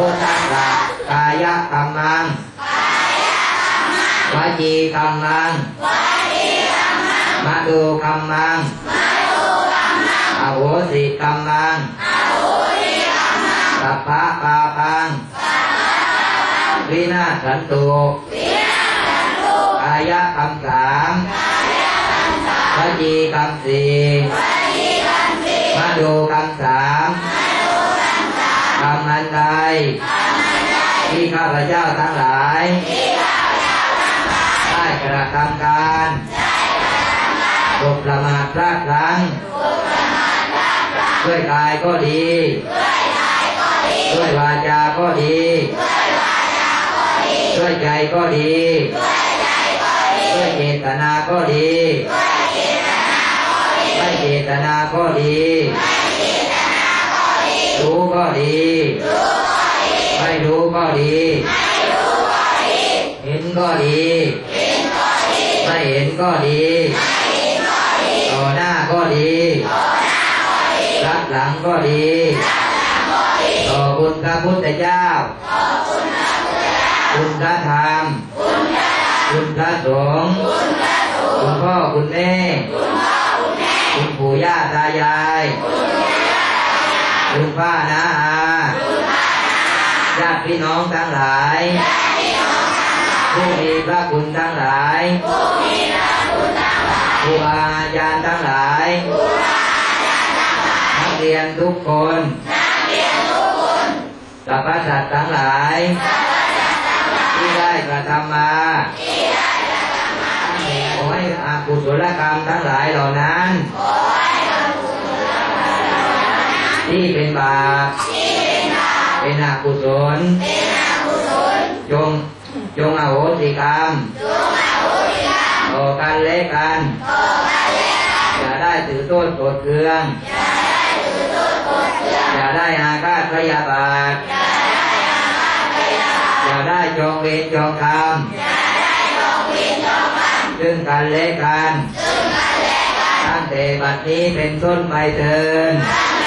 พุทธัมังกายธรรมังวจีธรรมังวจีธรรมังมาดูธรรมังมาตุธรรมังอโหสิธรรมังอาวุธิธรรสัพพะปาปังวินาสันตุกายธรรมสามกายธรรมสามวจีธรรมสี่วจีธรรมสี่มาดูธรรมสามกรรมอันใดที่ข้าพเจ้าทั้งหลายได้กระทำการบกประมาทพลาดพลั้งด้วยกายก็ดี ด้วยวาจาก็ดี ด้วยใจก็ดี ด้วยเจตนาก็ดี ไม่เจตนาก็ดี รู้ก็ดี ไม่รู้ก็ดี เห็นก็ดี ไม่เห็นก็ดี ต่อหน้าก็ดี รับหลังก็ดี ต่อคุณพระพุทธเจ้า คุณพระธรรม คุณพระสงฆ์ คุณพ่อคุณแม่ คุณปู่ย่าตายาย คุณป้าน้าอาญาติพี่น้องทั้งหลาย ผู้มีพระคุณทั้งหลายครูบาอาจารย์ทั้งหลาย นักเรียนทุกคนสัพพสัตว์ทั้งหลาย ที่ได้กระทำมาขอให้อากุศลกรรมทั้งหลายเหล่านั้น ที่เป็นบาปเป็นอกุศลจงจงอโหสิกรรมต่อกันและกันอย่าได้ถือโทษโกรธเคืองอย่าได้อาฆาตพยาบาทอย่าได้จองเวรจองกรรมซึ่งกันและกันตั้งแต่บัดนี้เป็นต้นไปเถินต